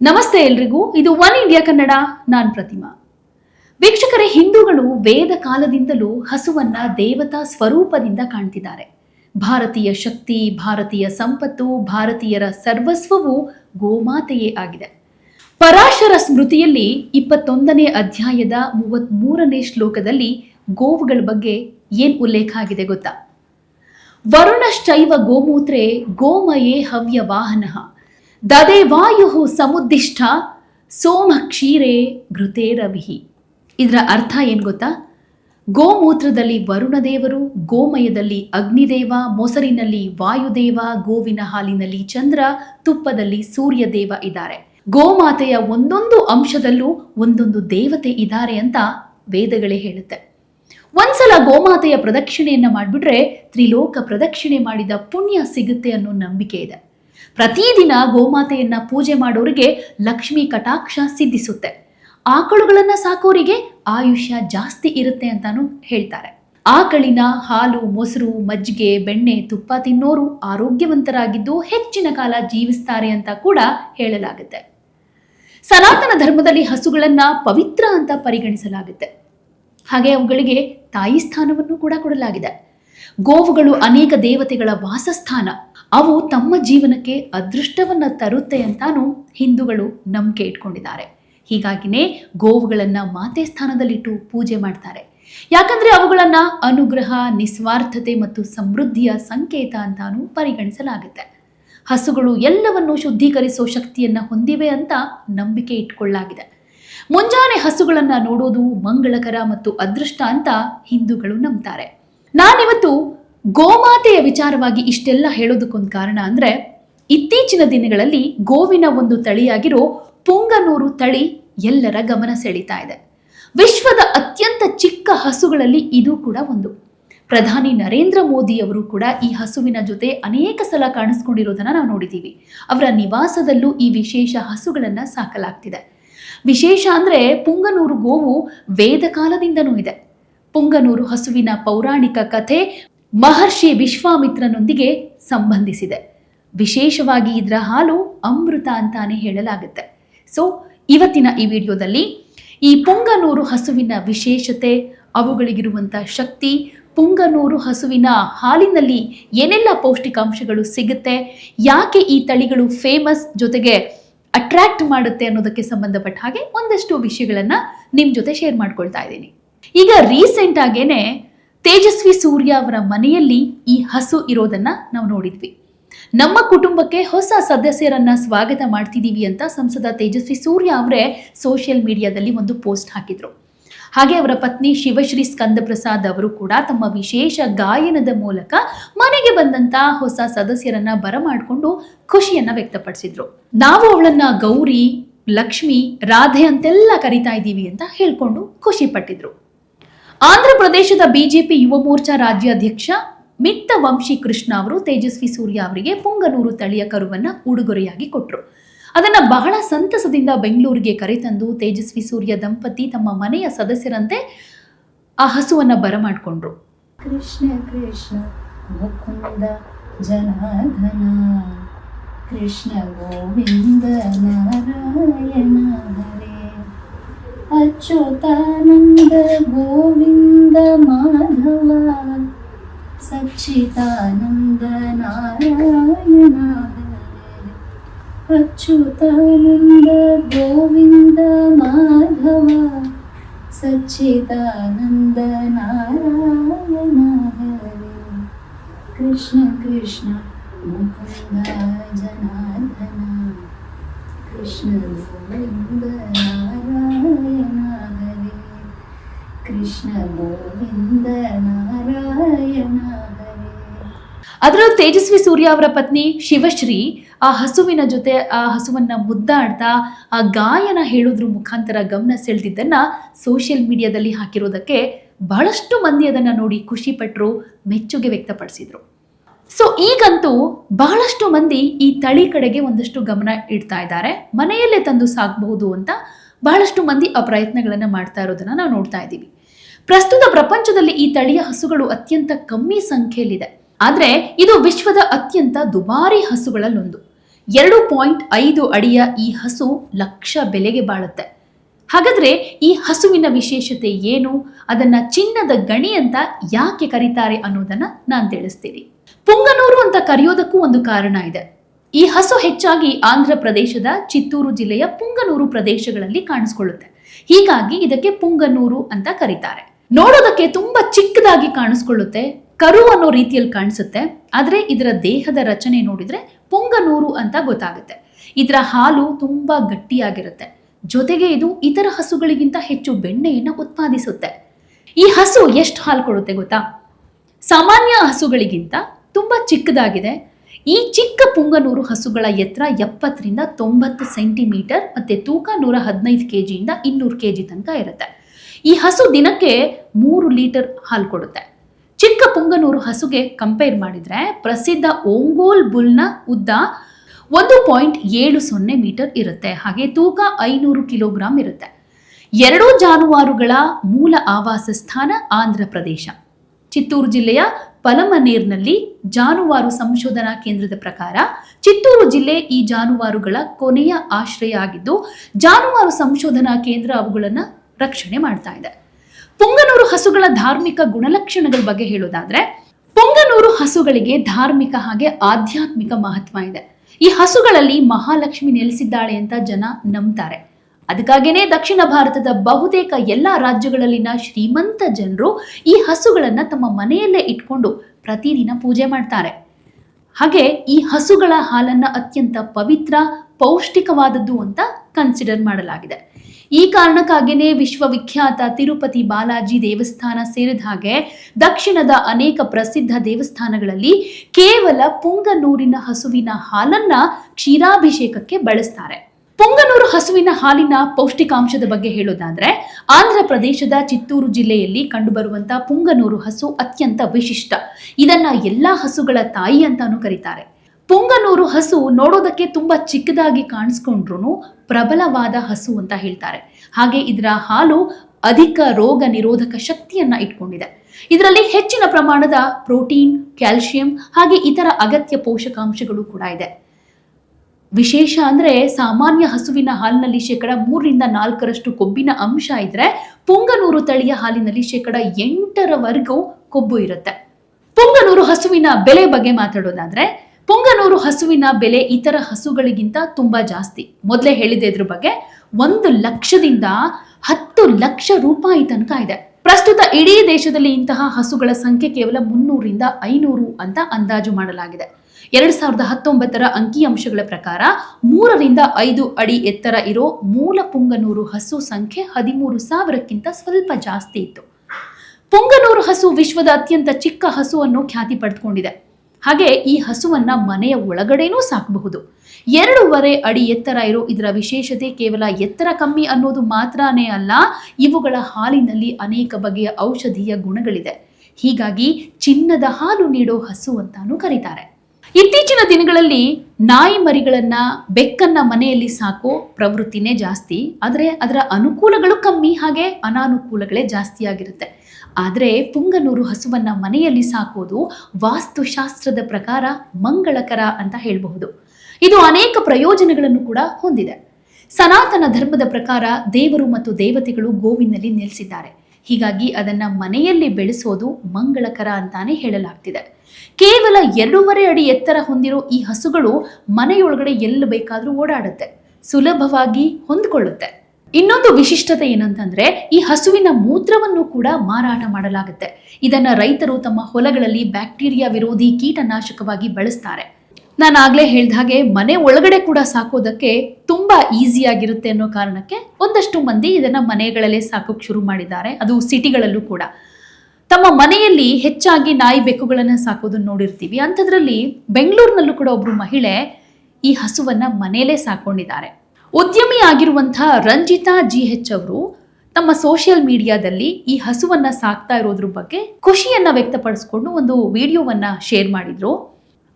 ನಮಸ್ತೆ ಎಲ್ರಿಗೂ. ಇದು ಒನ್ ಇಂಡಿಯಾ ಕನ್ನಡ, ನಾನ್ ಪ್ರತಿಮಾ. ವೀಕ್ಷಕರೇ, ಹಿಂದೂಗಳು ವೇದ ಕಾಲದಿಂದಲೂ ಹಸುವನ್ನ ದೇವತಾ ಸ್ವರೂಪದಿಂದ ಕಾಣ್ತಿದ್ದಾರೆ. ಭಾರತೀಯ ಶಕ್ತಿ, ಭಾರತೀಯ ಸಂಪತ್ತು, ಭಾರತೀಯರ ಸರ್ವಸ್ವವು ಗೋಮಾತೆಯೇ ಆಗಿದೆ. ಪರಾಶರ ಸ್ಮೃತಿಯಲ್ಲಿ ಇಪ್ಪತ್ತೊಂದನೇ ಅಧ್ಯಾಯದ ಮೂವತ್ತ್ ಮೂರನೇ ಶ್ಲೋಕದಲ್ಲಿ ಗೋವುಗಳ ಬಗ್ಗೆ ಏನ್ ಉಲ್ಲೇಖ ಆಗಿದೆ ಗೊತ್ತಾ? ವರುಣಶ್ಚೈವ ಗೋಮೂತ್ರೆ ಗೋಮಯೇ ಹವ್ಯ ವಾಹನ ದದೆ ವಾಯು ಸಮುದ್ದಿಷ್ಟ ಸೋಮ ಕ್ಷೀರೆ ಘೃತೇರವಿಹಿ ಇದರ ಅರ್ಥ ಏನ್ ಗೊತ್ತಾ? ಗೋಮೂತ್ರದಲ್ಲಿ ವರುಣದೇವರು, ಗೋಮಯದಲ್ಲಿ ಅಗ್ನಿದೇವ, ಮೊಸರಿನಲ್ಲಿ ವಾಯುದೇವ, ಗೋವಿನ ಹಾಲಿನಲ್ಲಿ ಚಂದ್ರ, ತುಪ್ಪದಲ್ಲಿ ಸೂರ್ಯದೇವ ಇದ್ದಾರೆ. ಗೋಮಾತೆಯ ಒಂದೊಂದು ಅಂಶದಲ್ಲೂ ಒಂದೊಂದು ದೇವತೆ ಇದ್ದಾರೆ ಅಂತ ವೇದಗಳೇ ಹೇಳುತ್ತೆ. ಒಂದ್ಸಲ ಗೋಮಾತೆಯ ಪ್ರದಕ್ಷಿಣೆಯನ್ನ ಮಾಡಿಬಿಟ್ರೆ ತ್ರಿಲೋಕ ಪ್ರದಕ್ಷಿಣೆ ಮಾಡಿದ ಪುಣ್ಯ ಸಿಗುತ್ತೆ ಅನ್ನೋ ನಂಬಿಕೆ ಇದೆ. ಪ್ರತಿದಿನ ಗೋಮಾತೆಯನ್ನ ಪೂಜೆ ಮಾಡೋರಿಗೆ ಲಕ್ಷ್ಮಿ ಕಟಾಕ್ಷ ಸಿದ್ಧಿಸುತ್ತೆ. ಆಕಳುಗಳನ್ನ ಸಾಕೋರಿಗೆ ಆಯುಷ್ಯ ಜಾಸ್ತಿ ಇರುತ್ತೆ ಅಂತಾನು ಹೇಳ್ತಾರೆ. ಆಕಳಿನ ಹಾಲು, ಮೊಸರು, ಮಜ್ಜಿಗೆ, ಬೆಣ್ಣೆ, ತುಪ್ಪ ತಿನ್ನೋರು ಆರೋಗ್ಯವಂತರಾಗಿದ್ದು ಹೆಚ್ಚಿನ ಕಾಲ ಜೀವಿಸ್ತಾರೆ ಅಂತ ಕೂಡ ಹೇಳಲಾಗುತ್ತೆ. ಸನಾತನ ಧರ್ಮದಲ್ಲಿ ಹಸುಗಳನ್ನ ಪವಿತ್ರ ಅಂತ ಪರಿಗಣಿಸಲಾಗುತ್ತೆ. ಹಾಗೆ ಅವುಗಳಿಗೆ ತಾಯಿ ಸ್ಥಾನವನ್ನು ಕೂಡ ಕೊಡಲಾಗಿದೆ. ಗೋವುಗಳು ಅನೇಕ ದೇವತೆಗಳ ವಾಸಸ್ಥಾನ. ಅವು ತಮ್ಮ ಜೀವನಕ್ಕೆ ಅದೃಷ್ಟವನ್ನು ತರುತ್ತೆ ಅಂತಾನೂ ಹಿಂದೂಗಳು ನಂಬಿಕೆ ಇಟ್ಕೊಂಡಿದ್ದಾರೆ. ಹೀಗಾಗಿನೇ ಗೋವುಗಳನ್ನು ಮಾತೆ ಸ್ಥಾನದಲ್ಲಿಟ್ಟು ಪೂಜೆ ಮಾಡ್ತಾರೆ. ಯಾಕಂದ್ರೆ ಅವುಗಳನ್ನು ಅನುಗ್ರಹ, ನಿಸ್ವಾರ್ಥತೆ ಮತ್ತು ಸಮೃದ್ಧಿಯ ಸಂಕೇತ ಅಂತಾನೂ ಪರಿಗಣಿಸಲಾಗುತ್ತೆ. ಹಸುಗಳು ಎಲ್ಲವನ್ನು ಶುದ್ಧೀಕರಿಸೋ ಶಕ್ತಿಯನ್ನು ಹೊಂದಿವೆ ಅಂತ ನಂಬಿಕೆ ಇಟ್ಕೊಳ್ಳಲಾಗಿದೆ ಮುಂಜಾನೆ ಹಸುಗಳನ್ನು ನೋಡೋದು ಮಂಗಳಕರ ಮತ್ತು ಅದೃಷ್ಟ ಅಂತ ಹಿಂದೂಗಳು ನಂಬ್ತಾರೆ. ನಾನಿವತ್ತು ಗೋಮಾತೆಯ ವಿಚಾರವಾಗಿ ಇಷ್ಟೆಲ್ಲ ಹೇಳೋದಕ್ಕೊಂದು ಕಾರಣ ಅಂದ್ರೆ ಇತ್ತೀಚಿನ ದಿನಗಳಲ್ಲಿ ಗೋವಿನ ಒಂದು ತಳಿಯಾಗಿರೋ ಪುಂಗನೂರು ತಳಿ ಎಲ್ಲರ ಗಮನ ಸೆಳೀತಾ ಇದೆ. ವಿಶ್ವದ ಅತ್ಯಂತ ಚಿಕ್ಕ ಹಸುಗಳಲ್ಲಿ ಇದು ಕೂಡ ಒಂದು. ಪ್ರಧಾನಿ ನರೇಂದ್ರ ಮೋದಿ ಅವರು ಕೂಡ ಈ ಹಸುವಿನ ಜೊತೆ ಅನೇಕ ಸಲ ಕಾಣಿಸ್ಕೊಂಡಿರೋದನ್ನ ನಾವು ನೋಡಿದ್ದೀವಿ ಅವರ ನಿವಾಸದಲ್ಲೂ ಈ ವಿಶೇಷ ಹಸುಗಳನ್ನ ಸಾಕಲಾಗ್ತಿದೆ. ವಿಶೇಷ ಅಂದ್ರೆ ಪುಂಗನೂರು ಗೋವು ವೇದ ಕಾಲದಿಂದನೂ ಇದೆ. ಪುಂಗನೂರು ಹಸುವಿನ ಪೌರಾಣಿಕ ಕಥೆ ಮಹರ್ಷಿ ವಿಶ್ವಾಮಿತ್ರನೊಂದಿಗೆ ಸಂಬಂಧಿಸಿದೆ. ವಿಶೇಷವಾಗಿ ಇದರ ಹಾಲು ಅಮೃತ ಅಂತಾನೆ ಹೇಳಲಾಗುತ್ತೆ. ಸೊ ಇವತ್ತಿನ ಈ ವಿಡಿಯೋದಲ್ಲಿ ಈ ಪುಂಗನೂರು ಹಸುವಿನ ವಿಶೇಷತೆ ಅವುಗಳಿಗಿರುವಂಥ ಶಕ್ತಿ, ಪುಂಗನೂರು ಹಸುವಿನ ಹಾಲಿನಲ್ಲಿ ಏನೆಲ್ಲ ಪೌಷ್ಟಿಕಾಂಶಗಳು ಸಿಗುತ್ತೆ, ಯಾಕೆ ಈ ತಳಿಗಳು ಫೇಮಸ್ ಜೊತೆಗೆ ಅಟ್ರಾಕ್ಟ್ ಮಾಡುತ್ತೆ ಅನ್ನೋದಕ್ಕೆ ಸಂಬಂಧಪಟ್ಟ ಹಾಗೆ ಒಂದಷ್ಟು ವಿಷಯಗಳನ್ನು ನಿಮ್ಮ ಜೊತೆ ಶೇರ್ ಮಾಡ್ಕೊಳ್ತಾ ಇದ್ದೀನಿ. ಈಗ ರೀಸೆಂಟ್ ಆಗೇನೆ ತೇಜಸ್ವಿ ಸೂರ್ಯ ಅವರ ಮನೆಯಲ್ಲಿ ಈ ಹಸು ಇರೋದನ್ನ ನಾವು ನೋಡಿದ್ವಿ. ನಮ್ಮ ಕುಟುಂಬಕ್ಕೆ ಹೊಸ ಸದಸ್ಯರನ್ನ ಸ್ವಾಗತ ಮಾಡ್ತಿದ್ದೀವಿ ಅಂತ ಸಂಸದ ತೇಜಸ್ವಿ ಸೂರ್ಯ ಅವರೇ ಸೋಷಿಯಲ್ ಮೀಡಿಯಾದಲ್ಲಿ ಒಂದು ಪೋಸ್ಟ್ ಹಾಕಿದ್ರು. ಹಾಗೆ ಅವರ ಪತ್ನಿ ಶಿವಶ್ರೀ ಸ್ಕಂದ ಪ್ರಸಾದ್ ಅವರು ಕೂಡ ತಮ್ಮ ವಿಶೇಷ ಗಾಯನದ ಮೂಲಕ ಮನೆಗೆ ಬಂದಂತ ಹೊಸ ಸದಸ್ಯರನ್ನ ಬರಮಾಡಿಕೊಂಡು ಖುಷಿಯನ್ನ ವ್ಯಕ್ತಪಡಿಸಿದ್ರು. ನಾವು ಅವಳನ್ನ ಗೌರಿ, ಲಕ್ಷ್ಮಿ, ರಾಧೆ ಅಂತೆಲ್ಲ ಕರಿತಾ ಇದ್ದೀವಿ ಅಂತ ಹೇಳ್ಕೊಂಡು ಖುಷಿ ಪಟ್ಟಿದ್ರು. ಆಂಧ್ರ ಪ್ರದೇಶದ ಬಿಜೆಪಿ ಯುವ ಮೋರ್ಚಾ ರಾಜ್ಯಾಧ್ಯಕ್ಷ ಮಿತ್ತ ವಂಶಿ ಕೃಷ್ಣ ಅವರು ತೇಜಸ್ವಿ ಸೂರ್ಯ ಅವರಿಗೆ ಪುಂಗನೂರು ತಳಿಯ ಕರುವನ್ನ ಉಡುಗೊರೆಯಾಗಿ ಕೊಟ್ಟರು ಅದನ್ನು ಬಹಳ ಸಂತಸದಿಂದ ಬೆಂಗಳೂರಿಗೆ ಕರೆತಂದು ತೇಜಸ್ವಿ ಸೂರ್ಯ ದಂಪತಿ ತಮ್ಮ ಮನೆಯ ಸದಸ್ಯರಂತೆ ಆ ಹಸುವನ್ನು ಬರಮಾಡಿಕೊಂಡ್ರು. ಕೃಷ್ಣ ಕೃಷ್ಣ, ಮುಕುಂದ ಜನಾಧನ ಕೃಷ್ಣ ಗೋವಿಂದ ನಾರಾಯಣ. ಹರೇ ಅಚ್ಯುತಾನಂದ ಗೋವಿಂದ ಮಾಧವ ಸಚ್ಚಿದಾನಂದ ನಾರಾಯಣ ಹರೇ ಅಚ್ಯುತಾನಂದ ಗೋವಿಂದ ಮಾಧವ ಸಚ್ಚಿದಾನಂದ ನಾರಾಯಣ ಹರೇ ಕೃಷ್ಣ ಕೃಷ್ಣ ಮುಕುಂದ ಜನಾರ್ದನ ಕೃಷ್ಣ ಗೋವಿಂದ ಅದರಲ್ಲೂ ತೇಜಸ್ವಿ ಸೂರ್ಯ ಅವರ ಪತ್ನಿ ಶಿವಶ್ರೀ ಆ ಹಸುವಿನ ಜೊತೆ, ಆ ಹಸುವನ್ನ ಮುದ್ದಾಡ್ತಾ, ಆ ಗಾಯನ ಹೇಳೋದ್ರ ಮುಖಾಂತರ ಗಮನ ಸೆಳೆದಿದ್ದನ್ನ ಸೋಷಿಯಲ್ ಮೀಡಿಯಾದಲ್ಲಿ ಹಾಕಿರೋದಕ್ಕೆ ಬಹಳಷ್ಟು ಮಂದಿ ಅದನ್ನ ನೋಡಿ ಖುಷಿ ಪಟ್ಟರು ಮೆಚ್ಚುಗೆ ವ್ಯಕ್ತಪಡಿಸಿದ್ರು. ಸೊ ಈಗಂತೂ ಬಹಳಷ್ಟು ಮಂದಿ ಈ ತಳಿ ಕಡೆಗೆ ಒಂದಷ್ಟು ಗಮನ ಇಡ್ತಾ ಇದ್ದಾರೆ. ಮನೆಯಲ್ಲೇ ತಂದು ಸಾಕಬಹುದು ಅಂತ ಬಹಳಷ್ಟು ಮಂದಿ ಆ ಪ್ರಯತ್ನಗಳನ್ನು ಮಾಡ್ತಾ ಇರೋದನ್ನ ನಾವು ನೋಡ್ತಾ ಇದ್ದೀವಿ. ಪ್ರಸ್ತುತ ಪ್ರಪಂಚದಲ್ಲಿ ಈ ತಳಿಯ ಹಸುಗಳು ಅತ್ಯಂತ ಕಮ್ಮಿ ಸಂಖ್ಯೆಯಲ್ಲಿದೆ. ಆದ್ರೆ ಇದು ವಿಶ್ವದ ಅತ್ಯಂತ ದುಬಾರಿ ಹಸುಗಳಲ್ಲೊಂದು. ಎರಡು ಪಾಯಿಂಟ್ ಐದು ಅಡಿಯ ಈ ಹಸು ಲಕ್ಷ ಬೆಲೆಗೆ ಬಾಳುತ್ತೆ. ಹಾಗಾದ್ರೆ ಈ ಹಸುವಿನ ವಿಶೇಷತೆ ಏನು? ಅದನ್ನ ಚಿನ್ನದ ಗಣಿ ಅಂತ ಯಾಕೆ ಕರೀತಾರೆ ಅನ್ನೋದನ್ನ ನಾನು ತಿಳಿಸ್ತೀನಿ. ಪುಂಗನೂರು ಅಂತ ಕರೆಯೋದಕ್ಕೂ ಒಂದು ಕಾರಣ ಇದೆ. ಈ ಹಸು ಹೆಚ್ಚಾಗಿ ಆಂಧ್ರ ಪ್ರದೇಶದ ಚಿತ್ತೂರು ಜಿಲ್ಲೆಯ ಪುಂಗನೂರು ಪ್ರದೇಶಗಳಲ್ಲಿ ಕಾಣಿಸ್ಕೊಳ್ಳುತ್ತೆ. ಹೀಗಾಗಿ ಇದಕ್ಕೆ ಪುಂಗನೂರು ಅಂತ ಕರೀತಾರೆ. ನೋಡೋದಕ್ಕೆ ತುಂಬಾ ಚಿಕ್ಕದಾಗಿ ಕಾಣಿಸ್ಕೊಳ್ಳುತ್ತೆ, ಕರು ಅನ್ನೋ ರೀತಿಯಲ್ಲಿ ಕಾಣಿಸುತ್ತೆ, ಆದ್ರೆ ಇದರ ದೇಹದ ರಚನೆ ನೋಡಿದ್ರೆ ಪುಂಗನೂರು ಅಂತ ಗೊತ್ತಾಗುತ್ತೆ. ಇದರ ಹಾಲು ತುಂಬಾ ಗಟ್ಟಿಯಾಗಿರುತ್ತೆ. ಜೊತೆಗೆ ಇದು ಇತರ ಹಸುಗಳಿಗಿಂತ ಹೆಚ್ಚು ಬೆಣ್ಣೆಯನ್ನು ಉತ್ಪಾದಿಸುತ್ತೆ. ಈ ಹಸು ಎಷ್ಟು ಹಾಲು ಕೊಡುತ್ತೆ ಗೊತ್ತಾ? ಸಾಮಾನ್ಯ ಹಸುಗಳಿಗಿಂತ ತುಂಬಾ ಚಿಕ್ಕದಾಗಿದೆ. ಈ ಚಿಕ್ಕ ಪುಂಗನೂರು ಹಸುಗಳ ಎತ್ತರ ಎಪ್ಪತ್ತರಿಂದ ತೊಂಬತ್ತು ಸೆಂಟಿಮೀಟರ್ ಮತ್ತು ತೂಕ ನೂರ ಹದಿನೈದು ಕೆ ಜಿಯಿಂದ ಇನ್ನೂರು ಕೆ ಜಿ ತನಕ ಇರುತ್ತೆ. ಈ ಹಸು ದಿನಕ್ಕೆ ಮೂರು ಲೀಟರ್ ಹಾಲು ಕೊಡುತ್ತೆ. ಚಿಕ್ಕ ಪುಂಗನೂರು ಹಸುಗೆ ಕಂಪೇರ್ ಮಾಡಿದ್ರೆ ಪ್ರಸಿದ್ಧ ಓಂಗೋಲ್ ಬುಲ್ನ ಉದ್ದ ಒಂದು ಪಾಯಿಂಟ್ ಏಳು ಸೊನ್ನೆ ಮೀಟರ್ ಇರುತ್ತೆ. ಹಾಗೆ ತೂಕ ಐನೂರು ಕಿಲೋಗ್ರಾಂ ಇರುತ್ತೆ. ಎರಡೂ ಜಾನುವಾರುಗಳ ಮೂಲ ಆವಾಸ ಸ್ಥಾನ ಆಂಧ್ರ ಪ್ರದೇಶ ಚಿತ್ತೂರು ಜಿಲ್ಲೆಯ ಪಲಮನೇರ್ನಲ್ಲಿ ಜಾನುವಾರು ಸಂಶೋಧನಾ ಕೇಂದ್ರದ ಪ್ರಕಾರ ಚಿತ್ತೂರು ಜಿಲ್ಲೆ ಈ ಜಾನುವಾರುಗಳ ಕೊನೆಯ ಆಶ್ರಯ ಆಗಿದ್ದು ಜಾನುವಾರು ಸಂಶೋಧನಾ ಕೇಂದ್ರ ಅವುಗಳನ್ನು ರಕ್ಷಣೆ ಮಾಡ್ತಾ ಇದೆ. ಪುಂಗನೂರು ಹಸುಗಳ ಧಾರ್ಮಿಕ ಗುಣಲಕ್ಷಣಗಳ ಬಗ್ಗೆ ಹೇಳೋದಾದ್ರೆ, ಪುಂಗನೂರು ಹಸುಗಳಿಗೆ ಧಾರ್ಮಿಕ ಹಾಗೆ ಆಧ್ಯಾತ್ಮಿಕ ಮಹತ್ವ ಇದೆ. ಈ ಹಸುಗಳಲ್ಲಿ ಮಹಾಲಕ್ಷ್ಮಿ ನೆಲೆಸಿದ್ದಾಳೆ ಅಂತ ಜನ ನಂಬ್ತಾರೆ. ಅದಕ್ಕಾಗೇನೆ ದಕ್ಷಿಣ ಭಾರತದ ಬಹುತೇಕ ಎಲ್ಲ ರಾಜ್ಯಗಳಲ್ಲಿನ ಶ್ರೀಮಂತ ಜನರು ಈ ಹಸುಗಳನ್ನು ತಮ್ಮ ಮನೆಯಲ್ಲೇ ಇಟ್ಕೊಂಡು ಪ್ರತಿದಿನ ಪೂಜೆ ಮಾಡ್ತಾರೆ. ಹಾಗೆ ಈ ಹಸುಗಳ ಹಾಲನ್ನ ಅತ್ಯಂತ ಪವಿತ್ರ, ಪೌಷ್ಟಿಕವಾದದ್ದು ಅಂತ ಕನ್ಸಿಡರ್ ಮಾಡಲಾಗಿದೆ. ಈ ಕಾರಣಕ್ಕಾಗಿಯೇ ವಿಶ್ವವಿಖ್ಯಾತ ತಿರುಪತಿ ಬಾಲಾಜಿ ದೇವಸ್ಥಾನ ಸೇರಿದ ಹಾಗೆ ದಕ್ಷಿಣದ ಅನೇಕ ಪ್ರಸಿದ್ಧ ದೇವಸ್ಥಾನಗಳಲ್ಲಿ ಕೇವಲ ಪುಂಗನೂರಿನ ಹಸುವಿನ ಹಾಲನ್ನ ಕ್ಷೀರಾಭಿಷೇಕಕ್ಕೆ ಬಳಸ್ತಾರೆ. ಪುಂಗನೂರು ಹಸುವಿನ ಹಾಲಿನ ಪೌಷ್ಟಿಕಾಂಶದ ಬಗ್ಗೆ ಹೇಳೋದಾದ್ರೆ, ಆಂಧ್ರ ಪ್ರದೇಶದ ಚಿತ್ತೂರು ಜಿಲ್ಲೆಯಲ್ಲಿ ಕಂಡುಬರುವಂತ ಪುಂಗನೂರು ಹಸು ಅತ್ಯಂತ ವಿಶಿಷ್ಟ. ಇದನ್ನ ಎಲ್ಲಾ ಹಸುಗಳ ತಾಯಿ ಅಂತಾನು ಕರೀತಾರೆ. ಪುಂಗನೂರು ಹಸು ನೋಡೋದಕ್ಕೆ ತುಂಬಾ ಚಿಕ್ಕದಾಗಿ ಕಾಣಿಸ್ಕೊಂಡ್ರು ಪ್ರಬಲವಾದ ಹಸು ಅಂತ ಹೇಳ್ತಾರೆ. ಹಾಗೆ ಇದರ ಹಾಲು ಅಧಿಕ ರೋಗ ನಿರೋಧಕ ಶಕ್ತಿಯನ್ನ ಇಟ್ಕೊಂಡಿದೆ. ಇದರಲ್ಲಿ ಹೆಚ್ಚಿನ ಪ್ರಮಾಣದ ಪ್ರೋಟೀನ್ ಕ್ಯಾಲ್ಸಿಯಂ ಹಾಗೆ ಇತರ ಅಗತ್ಯ ಪೋಷಕಾಂಶಗಳು ಕೂಡ ಇದೆ. ವಿಶೇಷ ಅಂದ್ರೆ ಸಾಮಾನ್ಯ ಹಸುವಿನ ಹಾಲಿನಲ್ಲಿ ಶೇಕಡ ಮೂರರಿಂದ ನಾಲ್ಕರಷ್ಟು ಕೊಬ್ಬಿನ ಅಂಶ ಇದ್ರೆ ಪುಂಗನೂರು ತಳಿಯ ಹಾಲಿನಲ್ಲಿ ಶೇಕಡ ಎಂಟರವರೆಗೂ ಕೊಬ್ಬು ಇರುತ್ತೆ. ಪುಂಗನೂರು ಹಸುವಿನ ಬೆಲೆ ಬಗ್ಗೆ ಮಾತಾಡೋದಾದ್ರೆ, ಪುಂಗನೂರು ಹಸುವಿನ ಬೆಲೆ ಇತರ ಹಸುಗಳಿಗಿಂತ ತುಂಬಾ ಜಾಸ್ತಿ. ಮೊದಲೇ ಹೇಳಿದೆ ಇದ್ರ ಬಗ್ಗೆ, ಒಂದು ಲಕ್ಷದಿಂದ ಹತ್ತು ಲಕ್ಷ ರೂಪಾಯಿ ತನಕ ಇದೆ. ಪ್ರಸ್ತುತ ಇಡೀ ದೇಶದಲ್ಲಿ ಇಂತಹ ಹಸುಗಳ ಸಂಖ್ಯೆ ಕೇವಲ ಮುನ್ನೂರಿಂದ ಐನೂರು ಅಂತ ಅಂದಾಜು ಮಾಡಲಾಗಿದೆ. ಎರಡ್ ಸಾವಿರದ ಹತ್ತೊಂಬತ್ತರ ಅಂಕಿಅಂಶಗಳ ಪ್ರಕಾರ ಮೂರರಿಂದ ಐದು ಅಡಿ ಎತ್ತರ ಇರೋ ಮೂಲ ಪುಂಗನೂರು ಹಸು ಸಂಖ್ಯೆ ಹದಿಮೂರು ಸಾವಿರಕ್ಕಿಂತ ಸ್ವಲ್ಪ ಜಾಸ್ತಿ ಇತ್ತು. ಪುಂಗನೂರು ಹಸು ವಿಶ್ವದ ಅತ್ಯಂತ ಚಿಕ್ಕ ಹಸುವನ್ನು ಖ್ಯಾತಿ ಪಡೆದುಕೊಂಡಿದೆ. ಹಾಗೆ ಈ ಹಸುವನ್ನ ಮನೆಯ ಒಳಗಡೆನೂ ಸಾಕಬಹುದು. ಎರಡೂವರೆ ಅಡಿ ಎತ್ತರ ಇರೋ ಇದರ ವಿಶೇಷತೆ ಕೇವಲ ಎತ್ತರ ಕಮ್ಮಿ ಅನ್ನೋದು ಮಾತ್ರನೇ ಅಲ್ಲ, ಇವುಗಳ ಹಾಲಿನಲ್ಲಿ ಅನೇಕ ಬಗೆಯ ಔಷಧೀಯ ಗುಣಗಳಿದೆ. ಹೀಗಾಗಿ ಚಿನ್ನದ ಹಾಲು ನೀಡೋ ಹಸು ಅಂತಾನೂ ಕರೀತಾರೆ. ಇತ್ತೀಚಿನ ದಿನಗಳಲ್ಲಿ ನಾಯಿ ಮರಿಗಳನ್ನ ಬೆಕ್ಕನ್ನ ಮನೆಯಲ್ಲಿ ಸಾಕೋ ಪ್ರವೃತ್ತಿನೇ ಜಾಸ್ತಿ. ಆದರೆ ಅದರ ಅನುಕೂಲಗಳು ಕಮ್ಮಿ, ಹಾಗೆ ಅನಾನುಕೂಲಗಳೇ ಜಾಸ್ತಿ ಆಗಿರುತ್ತೆ. ಆದರೆ ಪುಂಗನೂರು ಹಸುವನ್ನ ಮನೆಯಲ್ಲಿ ಸಾಕೋದು ವಾಸ್ತುಶಾಸ್ತ್ರದ ಪ್ರಕಾರ ಮಂಗಳಕರ ಅಂತ ಹೇಳಬಹುದು. ಇದು ಅನೇಕ ಪ್ರಯೋಜನಗಳನ್ನು ಕೂಡ ಹೊಂದಿದೆ. ಸನಾತನ ಧರ್ಮದ ಪ್ರಕಾರ ದೇವರು ಮತ್ತು ದೇವತೆಗಳು ಗೋವಿನಲ್ಲಿ ನೆಲೆಸಿದ್ದಾರೆ. ಹೀಗಾಗಿ ಅದನ್ನ ಮನೆಯಲ್ಲಿ ಬೆಳೆಸೋದು ಮಂಗಳಕರ ಅಂತಾನೆ ಹೇಳಲಾಗ್ತಿದೆ. ಕೇವಲ ಎರಡೂವರೆ ಅಡಿ ಎತ್ತರ ಹೊಂದಿರೋ ಈ ಹಸುಗಳು ಮನೆಯೊಳಗಡೆ ಎಲ್ಲಿ ಬೇಕಾದರೂ ಓಡಾಡುತ್ತೆ, ಸುಲಭವಾಗಿ ಹೊಂದ್ಕೊಳ್ಳುತ್ತೆ. ಇನ್ನೊಂದು ವಿಶಿಷ್ಟತೆ ಏನಂತಂದ್ರೆ ಈ ಹಸುವಿನ ಮೂತ್ರವನ್ನು ಕೂಡ ಮಾರಾಟ ಮಾಡಲಾಗುತ್ತೆ. ಇದನ್ನ ರೈತರು ತಮ್ಮ ಹೊಲಗಳಲ್ಲಿ ಬ್ಯಾಕ್ಟೀರಿಯಾ ವಿರೋಧಿ ಕೀಟನಾಶಕವಾಗಿ ಬಳಸ್ತಾರೆ. ನಾನು ಆಗ್ಲೇ ಹೇಳ್ದ ಹಾಗೆ ಮನೆ ಒಳಗಡೆ ಕೂಡ ಸಾಕೋದಕ್ಕೆ ತುಂಬಾ ಈಸಿ ಆಗಿರುತ್ತೆ ಅನ್ನೋ ಕಾರಣಕ್ಕೆ ಒಂದಷ್ಟು ಮಂದಿ ಇದನ್ನ ಮನೆಗಳಲ್ಲೇ ಸಾಕೋಕ್ ಶುರು ಮಾಡಿದ್ದಾರೆ. ಅದು ಸಿಟಿಗಳಲ್ಲೂ ಕೂಡ. ತಮ್ಮ ಮನೆಯಲ್ಲಿ ಹೆಚ್ಚಾಗಿ ನಾಯಿ ಬೆಕ್ಕುಗಳನ್ನ ಸಾಕೋದನ್ನ ನೋಡಿರ್ತೀವಿ. ಅಂಥದ್ರಲ್ಲಿ ಬೆಂಗಳೂರಿನಲ್ಲೂ ಕೂಡ ಒಬ್ರು ಮಹಿಳೆ ಈ ಹಸುವನ್ನ ಮನೆಯಲ್ಲೇ ಸಾಕೊಂಡಿದ್ದಾರೆ. ಉದ್ಯಮಿ ಆಗಿರುವಂತಹ ರಂಜಿತಾ ಜಿ ಹೆಚ್ ಅವರು ತಮ್ಮ ಸೋಷಿಯಲ್ ಮೀಡಿಯಾದಲ್ಲಿ ಈ ಹಸುವನ್ನ ಸಾಕ್ತಾ ಇರೋದ್ರ ಬಗ್ಗೆ ಖುಷಿಯನ್ನ ವ್ಯಕ್ತಪಡಿಸ್ಕೊಂಡು ಒಂದು ವಿಡಿಯೋವನ್ನ ಶೇರ್ ಮಾಡಿದ್ರು.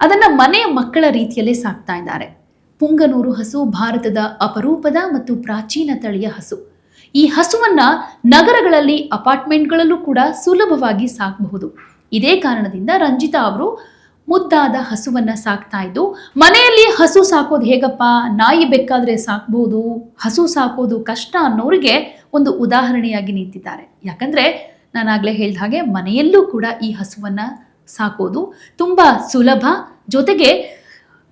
ಅದನ್ನ ಮನೆಯ ಮಕ್ಕಳ ರೀತಿಯಲ್ಲೇ ಸಾಕ್ತಾ ಇದ್ದಾರೆ. ಪುಂಗನೂರು ಹಸು ಭಾರತದ ಅಪರೂಪದ ಮತ್ತು ಪ್ರಾಚೀನ ತಳಿಯ ಹಸು. ಈ ಹಸುವನ್ನ ನಗರಗಳಲ್ಲಿ, ಅಪಾರ್ಟ್ಮೆಂಟ್ಗಳಲ್ಲೂ ಕೂಡ ಸುಲಭವಾಗಿ ಸಾಕಬಹುದು. ಇದೇ ಕಾರಣದಿಂದ ರಂಜಿತಾ ಅವರು ಮುದ್ದಾದ ಹಸುವನ್ನ ಸಾಕ್ತಾ ಇದ್ದು ಮನೆಯಲ್ಲಿ ಹಸು ಸಾಕೋದು ಹೇಗಪ್ಪ? ನಾಯಿ ಬೇಕಾದ್ರೆ ಸಾಕ್ಬೋದು. ಹಸು ಸಾಕೋದು ಕಷ್ಟ ಅನ್ನೋರಿಗೆ ಒಂದು ಉದಾಹರಣೆಯಾಗಿ ನಿಂತಿದ್ದಾರೆ. ಯಾಕಂದ್ರೆ ನಾನಾಗಲೇ ಹೇಳಿದ ಹಾಗೆ ಮನೆಯಲ್ಲೂ ಕೂಡ ಈ ಹಸುವನ್ನ ಸಾಕೋದು ತುಂಬಾ ಸುಲಭ. ಜೊತೆಗೆ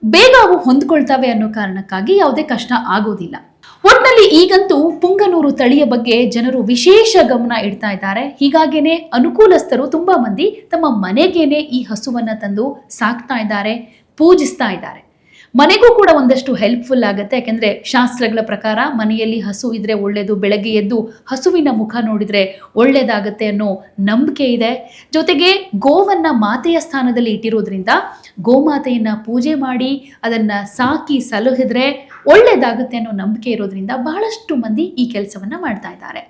ಬೇಗ ಅವು ಹೊಂದ್ಕೊಳ್ತವೆ ಅನ್ನೋ ಕಾರಣಕ್ಕಾಗಿ ಯಾವುದೇ ಕಷ್ಟ ಆಗೋದಿಲ್ಲ. ಒಟ್ನಲ್ಲಿ ಈಗಂತೂ ಪುಂಗನೂರು ತಳಿಯ ಬಗ್ಗೆ ಜನರು ವಿಶೇಷ ಗಮನ ಇಡ್ತಾ ಇದ್ದಾರೆ. ಹೀಗಾಗೇನೆ ಅನುಕೂಲಸ್ಥರು ತುಂಬಾ ಮಂದಿ ತಮ್ಮ ಮನೆಗೇನೆ ಈ ಹಸುವನ್ನ ತಂದು ಸಾಕ್ತಾ ಇದ್ದಾರೆ, ಪೂಜಿಸ್ತಾ ಇದ್ದಾರೆ. ಮನೆಗೂ ಕೂಡ ಒಂದಷ್ಟು ಹೆಲ್ಪ್ಫುಲ್ ಆಗುತ್ತೆ. ಯಾಕೆಂದರೆ ಶಾಸ್ತ್ರಗಳ ಪ್ರಕಾರ ಮನೆಯಲ್ಲಿ ಹಸು ಇದ್ದರೆ ಒಳ್ಳೆಯದು ಬೆಳಗ್ಗೆ ಎದ್ದು ಹಸುವಿನ ಮುಖ ನೋಡಿದ್ರೆ ಒಳ್ಳೆಯದಾಗುತ್ತೆ ಅನ್ನೋ ನಂಬಿಕೆ ಇದೆ. ಜೊತೆಗೆ ಗೋವನ್ನ ಮಾತೆಯ ಸ್ಥಾನದಲ್ಲಿ ಇಟ್ಟಿರೋದ್ರಿಂದ ಗೋಮಾತೆಯನ್ನು ಪೂಜೆ ಮಾಡಿ, ಅದನ್ನ ಸಾಕಿ ಸಲಹಿದ್ರೆ ಒಳ್ಳೆಯದಾಗುತ್ತೆ ಅನ್ನೋ ನಂಬಿಕೆ ಇರೋದ್ರಿಂದ ಬಹಳಷ್ಟು ಮಂದಿ ಈ ಕೆಲಸವನ್ನ ಮಾಡ್ತಾ ಇದ್ದಾರೆ.